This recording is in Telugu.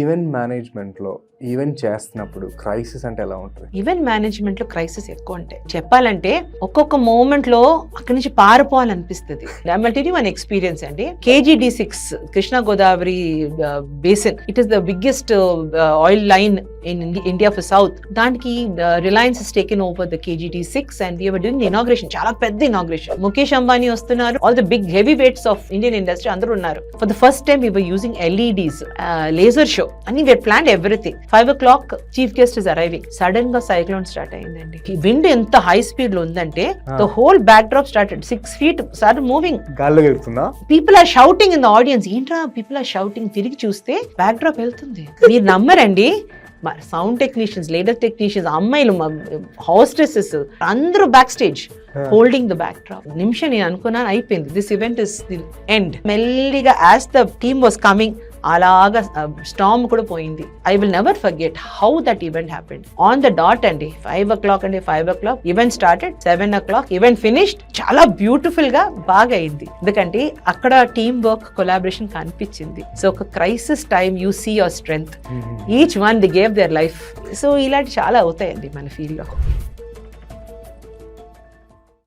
ఈవెంట్ మేనేజ్మెంట్లో ఈవెంట్ చేస్తున్నప్పుడు క్రైసిస్ అంటే ఎలా ఉంటుంది ఈవెంట్ మేనేజ్మెంట్లో క్రైసిస్ ఎక్కువ ఉంటాయి. చెప్పాలంటే ఒక్కొక్క మూమెంట్లో అక్కడి నుంచి పారిపోవాలనిపిస్తుంది. టెల్ వన్ ఎక్స్పీరియన్స్ అండి. KGD six Krishna Godavari basin it is the biggest oil line in India for south దానికి Reliance is taken over the KGD six and we are doing inauguration చాలా పెద్ద ఇనాగ్రేషన్ ముఖేష్ అంబానీ వస్తున్నారు. All the big heavy weights of Indian industry అందరూ ఉన్నారు. For the first time we are using LEDs laser show అని we are plan everything five o'clock chief guest is arriving సడన్గా సైక్లోన్ స్టార్ట్ అయిందండి. విండ్ ఎంత హై స్పీడ్లో ఉందంటే the whole backdrop started six feet start moving people are shouting in the audience ఏంట్రా? పీపుల్ ఆర్ షౌటింగ్ తిరిగి చూస్తే బ్యాక్ డ్రాప్ వెళ్తుంది. మీరు నమ్మరండి. సౌండ్ టెక్నీషియన్స్ లేడర్ టెక్నీషియన్స్ అమ్మాయిలు హోస్టెసెస్ అందరూ backstage holding the backdrop నిమిషం నేను అనుకున్నాను అయిపోయింది. This event is the end మెల్లిగా as the team was coming అలాగా స్టామ్ కూడా పోయింది. I will never forget how that event happened on the dot అండి ఫైవ్ ఓ క్లాక్ అండి five o'clock event started seven o'clock event finished చాలా బ్యూటిఫుల్గా బాగా అయింది ఎందుకంటే అక్కడ టీమ్ వర్క్ కొలాబరేషన్ కనిపించింది. సో ఒక crisis time you see your strength each one they gave their life so ఇలాంటి చాలా అవుతాయండి మన ఫీల్డ్లో.